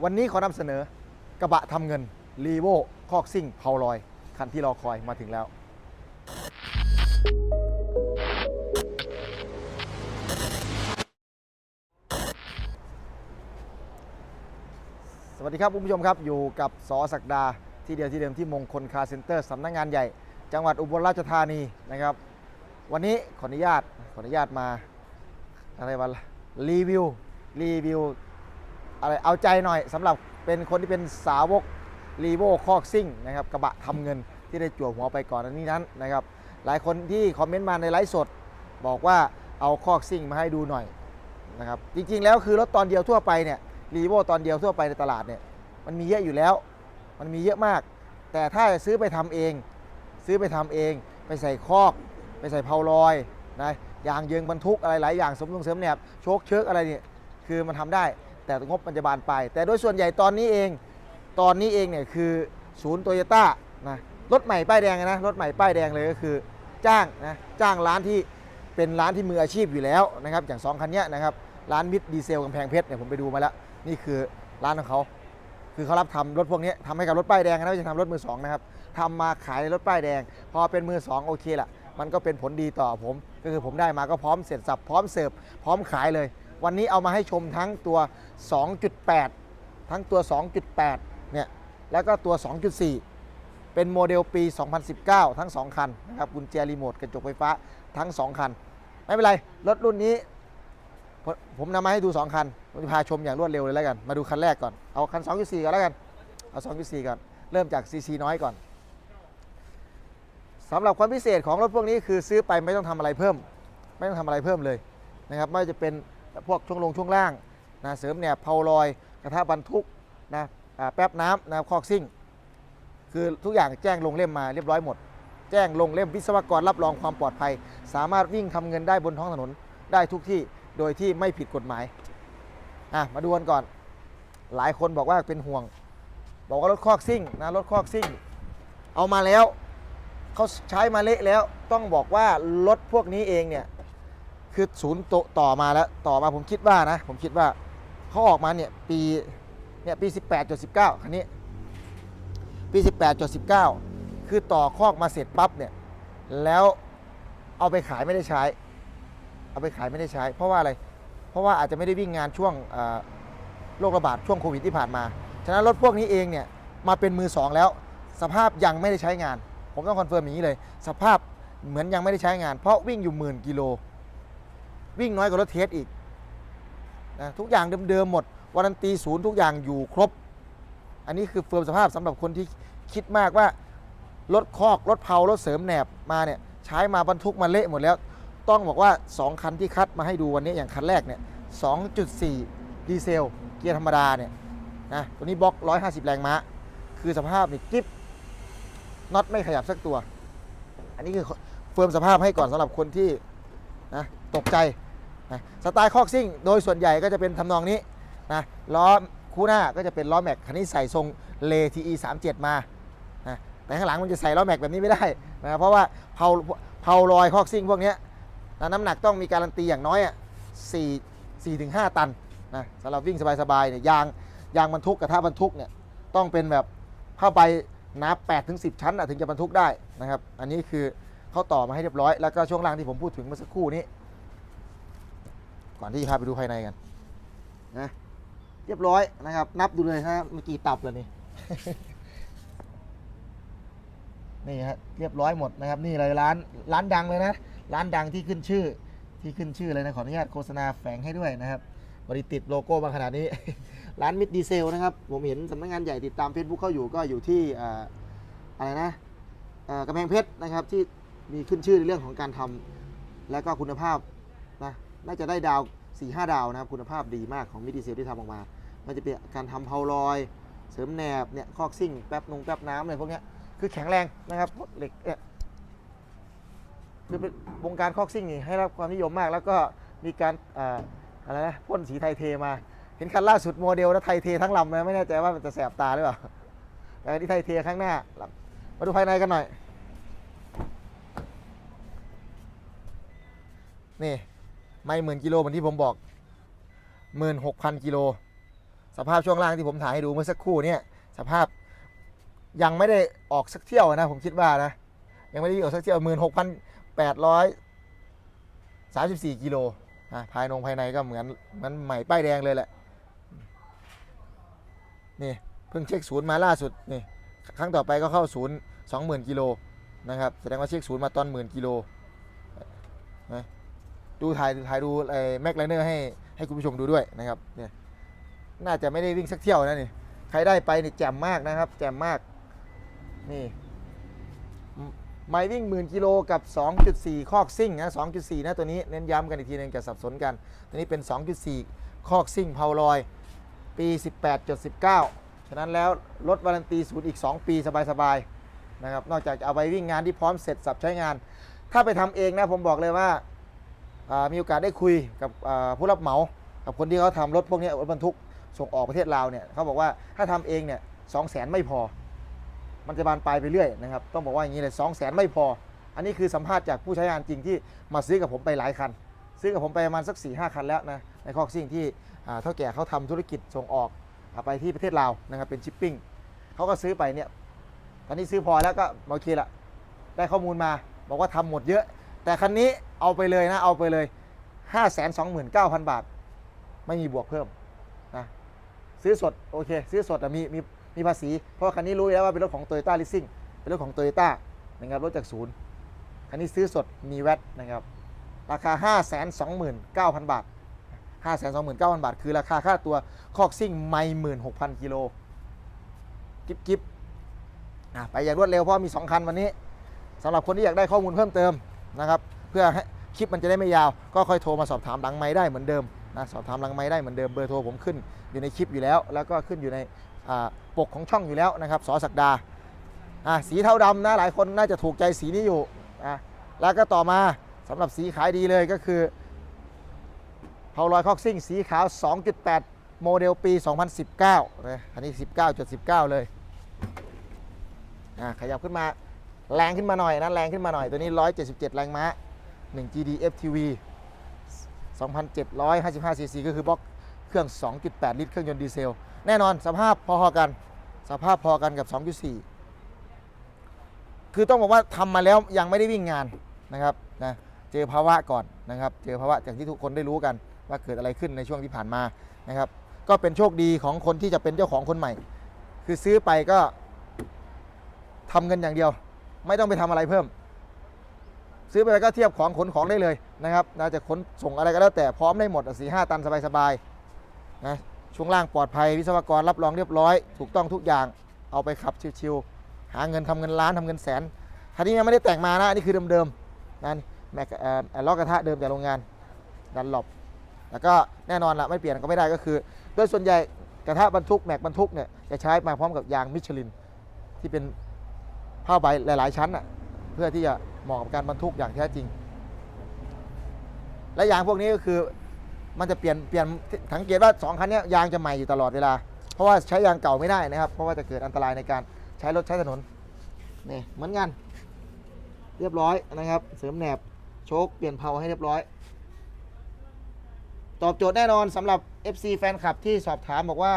วันนี้ขอนำเสนอกระบะทำเงินรีโวคอกซิ่งเพาลอย คันที่รอคอยมาถึงแล้ว สวัสดีครับคุณผู้ชมครับ อยู่กับสอศักดา ที่เดียวที่เดิมที่มงคลคาร์เซ็นเตอร์สำนักงานใหญ่ จังหวัดอุบลราชธานีนะครับ วันนี้ขออนุญาตขออนุญาตมาอะไรวะรีวิวรีวิว อะไรเอาใจหน่อยสำหรับเป็นคนที่เป็นสาวกรีโวคอกซิ่งนะครับกระบะทำเงินที่ได้จั่วหัวไปก่อนอันนี้นั้นนะครับหลายคนที่คอมเมนต์มาในไลฟ์สด บอกว่าเอาคอกซิ่งมาให้ดูหน่อยนะครับจริงๆแล้วคือรถตอนเดียวทั่วไปเนี่ยรีโวตอนเดียวทั่วไปในตลาดเนี่ยมันมีเยอะอยู่แล้ว มันมีเยอะมาก แต่ถ้าซื้อไปทำเอง ซื้อไปทำเอง ไปใส่คอก ไปใส่เพาลอยนะยางเยิงบรรทุกอะไรหลายอย่างสมดุลเสริมแหนบโชคเชิกอะไรเนี่ยคือมันทำได้ แต่งบมันจะบานไปลายแต่โดยส่วนใหญ่ตอนนี้เอง ตอนนี้เองเนี่ยคือศูนย์โตโยต้านะรถใหม่ป้ายแดงนะรถใหม่ป้ายแดงเลยก็คือ จ้างนะจ้างร้านที่เป็นร้านที่มืออาชีพอยู่แล้วนะครับอย่างสองคันเนี้ยนะครับร้านมิดดีเซลกำแพงเพชรเนี่ยผมไปดูมาแล้ว นี่คือร้านของเขา คือเขารับทำรถพวกนี้ทำให้กับรถป้ายแดงนะไม่ใช่ทำรถมือสองนะครับทำมาขายในรถป้ายแดง พอเป็นมือสองโอเคละมันก็เป็นผลดีต่อผม ก็คือผมได้มาก็พร้อมเสร็จสับพร้อมเสิร์ฟพร้อมขายเลย วันนี้เอามาให้ชมทั้งตัว 2.8 ทั้งตัว 2.8 เนี่ย แล้วก็ตัว 2.4 เป็นโมเดลปี 2019 ทั้ง 2 คันนะครับกุญแจรีโมทกระจกไฟฟ้าทั้ง 2 คัน ไม่เป็นไร รถรุ่นนี้ผมผมนำมาให้ดู 2 คัน ผมจะพาชมอย่างรวดเร็วเลยแล้วกัน มาดูคันแรกก่อน เอาคัน 2.4 ก่อนแล้วกัน เอา 2.4 ก่อน เริ่มจากซีซีน้อยก่อนสำหรับความพิเศษของรถพวกนี้คือซื้อไปไม่ต้องทำอะไรเพิ่ม ไม่ต้องทำอะไรเพิ่มเลยนะครับไม่ว่าจะเป็น พวกช่วงลงช่วงล่างนะเสริมแหนบเพาลอยกระทะบรรทุกนะแป๊บน้ำนะคอกซิ่ง คือทุกอย่างแจ้งลงเล่มมาเรียบร้อยหมด แจ้งลงเล่มวิศวกรรับรองความปลอดภัย สามารถวิ่งทำเงินได้บนท้องถนนได้ทุกที่โดยที่ไม่ผิดกฎหมายอะมาดูกันก่อน หลายคนบอกว่าเป็นห่วง บอกว่ารถคอกซิ่งนะรถคอกซิ่ง เอามาแล้วเขาใช้มาเละแล้วต้องบอกว่ารถพวกนี้เองเนี่ย คือศูนย์โตต่อมาแล้วต่อมาผมคิดว่านะ ผมคิดว่าเขาออกมาเนี่ยปีเนี่ยปี 18.19 คันนี้ ปี 18.19 คือต่อคอกมาเสร็จปั๊บเนี่ยแล้วเอาไปขายไม่ได้ใช้ เอาไปขายไม่ได้ใช้ เพราะว่าอะไร เพราะว่าอาจจะไม่ได้วิ่งงานช่วงโรคระบาดช่วงโควิดที่ผ่านมา ฉะนั้นรถพวกนี้เองเนี่ยมาเป็นมือสองแล้ว สภาพยังไม่ได้ใช้งาน ผมต้องคอนเฟิร์มอย่างนี้เลย สภาพเหมือนยังไม่ได้ใช้งาน เพราะวิ่งอยู่หมื่นกิโล วิ่งน้อยกว่ารถเทสอีกนะทุกอย่างเดิมๆหมดวารันตีศูนย์ทุกอย่างอยู่ครบ อันนี้คือเฟิร์มสภาพสำหรับคนที่คิดมากว่ารถคอกรถเพารถเสริมแหนบมาเนี่ยใช้มาบรรทุกมาเละหมดแล้ว ต้องบอกว่า 2 คันที่คัดมาให้ดูวันนี้อย่างคันแรกเนี่ย2.4 ดีเซล เกียร์ธรรมดาเนี่ยนะตัวนี้บล็อก 150 แรงม้า คือสภาพนี่กิ๊บน็อตไม่ขยับสักตัว อันนี้คือเฟิร์มสภาพให้ก่อนสำหรับคนที่นะ ตกใจนะสไตล์คอกซิ่ง โดยส่วนใหญ่ก็จะเป็นทำนองนี้นะล้อคู่หน้าก็จะเป็นล้อแม็กคันนี้ใส่ทรงเลทีอีสามเจ็ดมานะแต่ข้างหลังมันจะใส่ล้อแม็กแบบนี้ไม่ได้นะเพราะว่าเพาเพาลอยคอกซิ่งพวกนี้นะน้ำหนักต้องมีการันตีอย่างน้อยอะสี่สี่ถึงห้าตันนะสำหรับวิ่งสบายๆเนี่ยยางยางบรรทุกกระทะบรรทุกเนี่ยต้องเป็นแบบเข้าไปหนา8ถึง10ชั้นถึงจะบรรทุกได้นะครับ อันนี้คือเขาต่อมาให้เรียบร้อย แล้วก็ช่วงล่างที่ผมพูดถึงเมื่อสักครู่นี้ ก่อนที่จะพาไปดูภายในกันนะเรียบร้อยนะครับ นับดูเลยฮะเมื่อกี้ตับเลยนี่ นี่ฮะเรียบร้อยหมดนะครับ นี่เลยร้านร้านดังเลยนะ ร้านดังที่ขึ้นชื่อ ที่ขึ้นชื่อเลยนะขออนุญาตโฆษณาแฝงให้ด้วยนะครับบริติดโลโก้มาขนาดนี้ ร้านมิดดีเซลนะครับ ผมเห็นสำนักงานใหญ่ติดตามเฟซบุ๊กเขาอยู่ก็อยู่ที่อ่าอะไรนะอ่ากำแพงเพชรนะครับที่มีขึ้นชื่อในเรื่องของการทำและก็คุณภาพนะ น่าจะได้ดาว4 5ดาวนะครับคุณภาพดีมากของมิดดีเซลที่ทำออกมา มันจะเป็นการทำเพาลอย เสริมแหนบเนี่ยคอกซิ่งแป๊บนงแป๊บน้ำอะไรพวกนี้คือแข็งแรงนะครับเหล็กเนี่ยคือเป็นวงการคอกซิ่งนี่ให้รับความนิยมมาก แล้วก็มีการอาอะไรนะพ่นสีไทยเทมา เห็นคันล่าสุดโมเดลนะไทยเททั้งลำนะไม่แน่ใจว่ามันจะแสบตาหรือเปล่าแต่ที่ไทยเทข้างหน้า มาดูภายในกันหน่อยนี่ ไม่หมื่นกิโลเหมือนที่ผมบอกหมื่นหกพันกิโล สภาพช่วงล่างที่ผมถ่ายให้ดูเมื่อสักครู่เนี่ยสภาพยังไม่ได้ออกสักเที่ยวนะผมคิดว่านะยังไม่ได้ออกสักเที่ยวหมื่นหกพันแปดร้อยสามสิบสี่กิโลภายนงภายในก็เหมือนเหมือนใหม่ป้ายแดงเลยแหละนี่เพิ่งเช็คศูนย์มาล่าสุดนี่ครั้งต่อไปก็เข้าศูนย์สองหมื่นกิโลนะครับแสดงว่าเช็คศูนย์มาตอนหมื่นกิโลนะ ดูถ่ายถ่ายดูไอ้แม็กไลเนอร์ให้ให้คุณผู้ชมดูด้วยนะครับเนี่ยน่าจะไม่ได้วิ่งสักเที่ยวนะนี่ใครได้ไปนี่แจ่มมากนะครับ แจ่มมากนี่ไมล์วิ่งหมื่นกิโลกับ 2.4 คอกซิ่งนะ2.4 นะตัวนี้เน้นย้ำกันอีกทีหนึงจะสับสนกัน ตัวนี้เป็น 2.4 คอกซิ่งเพาลอย ปี 18.19 ฉะนั้นแล้วลดวารันตีศูนย์อีก 2 ปีสบายๆนะครับ นอกจากจะเอาไปวิ่งงานที่พร้อมเสร็จสับใช้งาน ถ้าไปทำเองนะผมบอกเลยว่า มีโอกาสได้คุยกับผู้รับเหมากับคนที่เขาทำรถพวกนี้รถบรรทุกส่งออกประเทศลาวเนี่ยเขาบอกว่าถ้าทำเองเนี่ยสองแสนไม่พอ มันจะบานปลายไปเรื่อยนะครับต้องบอกว่าอย่างนี้เลยสองแสนไม่พอ อันนี้คือสัมภาษณ์จากผู้ใช้งานจริงที่มาซื้อกับผมไปหลายคัน ซื้อกับผมไปประมาณสัก4ี่ห้าคันแล้วนะในคอกซิ่งที่เท่าแก่เขาทำธุรกิจส่งออกไปที่ประเทศลาวนะครับเป็นชิปปิ้งเขาก็ซื้อไปเนี่ยตอนนี้ซื้อพอแล้วก็โอเคละได้ข้อมูลมา บอกว่าทำหมดเยอะ แต่คันนี้ เอาไปเลยนะ เอาไปเลย 5 2 9 0 0 0 บาท ไม่มีบวกเพิ่มนะซื้อสด โอเค ซื้อสดมีมีมีภาษี เพราะว่าคันนี้รู้อยู่แล้วว่าเป็นรถของ Toyota Leasing เป็นรถของ Toyota นะครับรถจากศูนย์คันนี้ซื้อสดมีแวตนะครับ ราคา 5 2 9 0 0 0 บาท 5 2 9 0 0 0 บาท คือราคาค่าตัวคอกซิ่งไม่หมื่นหกพันกิโลกิบกิบอะไปอย่างรวดเร็วเพราะมี 2 คันวันนี้สำหรับคนที่อยากได้ข้อมูลเพิ่มเติมนะครับ เพื่อให้คลิปมันจะได้ไม่ยาว ก็ค่อยโทรมาสอบถามหลังไม้ได้เหมือนเดิมนะสอบถามหลังไม้ได้เหมือนเดิมเบอร์โทรผมขึ้นอยู่ในคลิปอยู่แล้ว แล้วก็ขึ้นอยู่ในปกของช่องอยู่แล้วนะครับสอศักดาสีเทาดำนะหลายคนน่าจะถูกใจสีนี้อยู่แล้วก็ต่อมาสำหรับสีขายดีเลยก็คือเผาลอยคอกซิ่งสีขาว 2.8 โมเดลปี 2019นะอันนี้ 19.19 เลยขยับขึ้นมาแรงขึ้นมาหน่อยนะแรงขึ้นมาหน่อยตัวนี้ 177 แรงม้า 1 GD FTV 2,755 cc ก็คือบล็อกเครื่อง 2.8 ลิตรเครื่องยนต์ดีเซล แน่นอนสภาพพอๆกัน สภาพพอกันกับ 2.4 คือต้องบอกว่าทำมาแล้วยังไม่ได้วิ่งงานนะครับนะเจอภาวะก่อนนะครับ เจอภาวะอย่างที่ทุกคนได้รู้กันว่าเกิดอะไรขึ้นในช่วงที่ผ่านมานะครับ ก็เป็นโชคดีของคนที่จะเป็นเจ้าของคนใหม่ คือซื้อไปก็ทำเงินอย่างเดียว ไม่ต้องไปทำอะไรเพิ่ม ซื้อไปก็เทียบของขนของได้เลยนะครับน่าจะขนส่งอะไรก็แล้วแต่พร้อมได้หมดสี่ห้าตันสบายๆนะช่วงล่างปลอดภัยวิศวกรรับรองเรียบร้อย ถูกต้องทุกอย่างเอาไปขับชิวๆหาเงินทำเงินล้านทำเงินแสนคันนี้ยังไม่ได้แต่งมานะนี่คือเดิมๆนะแม็กเอ่อล้อกระทะเดิมจากโรงงานดันหลบแล้วก็แน่นอนละไม่เปลี่ยนก็ไม่ได้ก็คือ โดยส่วนใหญ่กระทะบรรทุกแม็กบรรทุกเนี่ยจะใช้มาพร้อมกับยางมิชลินที่เป็นผ้าใบหลาย ๆ ชั้นอะเพื่อที่จะ เหมาะกับการบรรทุกอย่างแท้จริง และยางพวกนี้ก็คือ มันจะเปลี่ยนเปลี่ยนสังเกตว่าสองคันนี้ยางจะใหม่อยู่ตลอดเวลา เพราะว่าใช้ยางเก่าไม่ได้นะครับ เพราะว่าจะเกิดอันตรายในการใช้รถใช้ถนนนี่เหมือนกัน เรียบร้อยนะครับ เสริมแหนบโชคเปลี่ยนเพลาให้เรียบร้อย ตอบโจทย์แน่นอนสำหรับ FC แฟนคลับที่สอบถามบอกว่า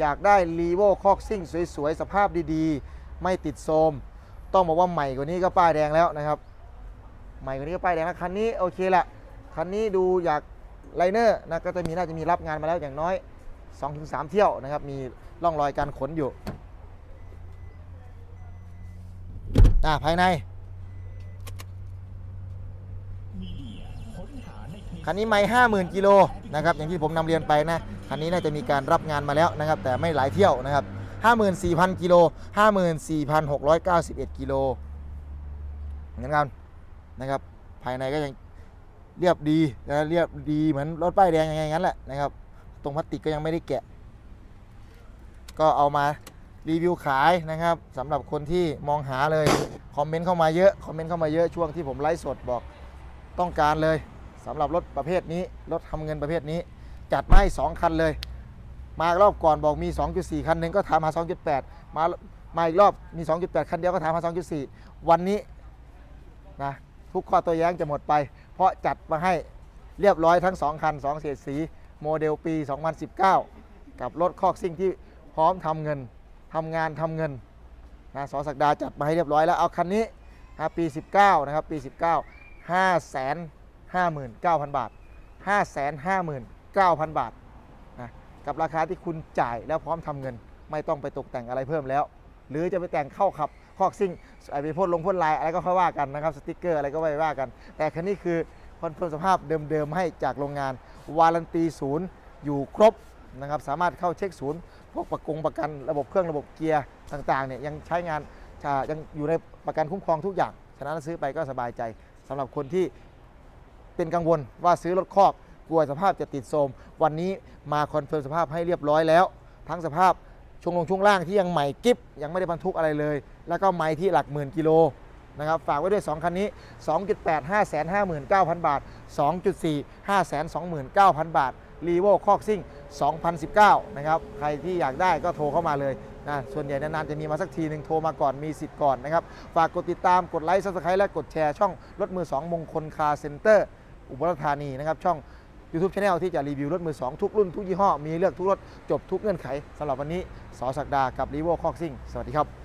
อยากได้รีโวคอกซิ่งสวยๆ สภาพดีๆ ไม่ติดโทม ต้องบอกว่าใหม่กว่านี้ก็ป้ายแดงแล้วนะครับ ใหม่กว่านี้ก็ป้ายแดงแล้วคันนี้โอเคละคันนี้ดูอยากไลเนอร์นะก็จะมีน่าจะมีรับงานมาแล้วอย่างน้อย 2-3 เที่ยวนะครับ มีร่องรอยการขนอยู่อ่าภายในคันนี้ไม่ห้าหมื่นกิโลนะครับอย่างที่ผมนำเรียนไปนะคันนี้น่าจะมีการรับงานมาแล้วนะครับ แต่ไม่หลายเที่ยวนะครับ ห้าหมื่นสี่พันกิโลห้าหมื่นสี่พันหกร้อยเก้าสิบเอ็ดกิโลเหมือนกันนะครับ ภายในก็ยังเรียบดีนะเรียบดีเหมือนรถป้ายแดงยังไงงั้นแหละนะครับ ตรงพลาสติกก็ยังไม่ได้แกะ ก็เอามารีวิวขายนะครับสำหรับคนที่มองหาเลย คอมเมนต์เข้ามาเยอะ คอมเมนต์เข้ามาเยอะช่วงที่ผมไลฟ์สดบอกต้องการเลยสำหรับรถประเภทนี้ รถทำเงินประเภทนี้ จัดมาให้2คันเลย มารอบก่อนบอกมี 2.4 คันหนึ่งก็ถามหา 2.8 มามาอีกรอบมี 2.8 คันเดียวก็ถามหา 2.4 วันนี้นะทุกข้อตัวแย้งจะหมดไป เพราะจัดมาให้เรียบร้อยทั้ง 2 คัน 2เศษสีโมเดลปี 2019 กับรถคอกซิ่งที่พร้อมทำเงินทำงานทำเงินนะสอศักดาจัดมาให้เรียบร้อยแล้วเอาคันนี้นะปี 19 นะครับ ปี 19 5 5 9 0 0 0 บาท 5 5 9 0 0 0 บาทนะ กับราคาที่คุณจ่ายแล้วพร้อมทำเงิน ไม่ต้องไปตกแต่งอะไรเพิ่มแล้ว หรือจะไปแต่งเข้าขับคอกซิ่งไปพ่นลงพ่นลายอะไรก็ค่อยว่ากันนะครับสติกเกอร์อะไรก็ไม่ว่ากัน แต่คันนี้คือคอนเฟิร์มสภาพเดิมๆให้จากโรงงาน วารันตีศูนย์อยู่ครบนะครับสามารถเข้าเช็คศูนย์พวกประกงประกันระบบเครื่องระบบเกียร์ต่างๆเนี่ยยังใช้งานยังอยู่ในประกันคุ้มครองทุกอย่าง ฉะนั้นซื้อไปก็สบายใจสำหรับคนที่เป็นกังวลว่าซื้อรถคอก กลัวสภาพจะติดโทมวันนี้มาคอนเฟิร์มสภาพให้เรียบร้อยแล้ว ทั้งสภาพช่วงลงช่วงล่างที่ยังใหม่กิฟยังไม่ได้บรรทุกอะไรเลย แล้วก็ไม้ที่หลักหมื่นกิโลนะครับฝากไว้ด้วย 2 คันนี้ 2.8 5 5 9 0 0 0 บาท 2.4 5 2 9 0 0 0 บาทรีโวคอกซิ่ง2019 นะครับ ใครที่อยากได้ก็โทรเข้ามาเลยนะส่วนใหญ่นานๆจะมีมาสักทีหนึ่งโทรมาก่อนมีสิทธิ์ก่อนนะครับ ฝากกดติดตามกดไลค์ซับสไครต์และกดแชร์ช่องรถมือ 2 มงคลคาร์เซ็นเตอร์ อุบลราชธานีนะครับช่อง YouTube Channel ที่จะรีวิวรถมือ 2 ทุกรุ่นทุกยี่ห้อ มีเลือกทุกรถจบทุกเงื่อนไขสำหรับวันนี้สอศักดากับรีโวคอกซิ่งสวัสดีครับ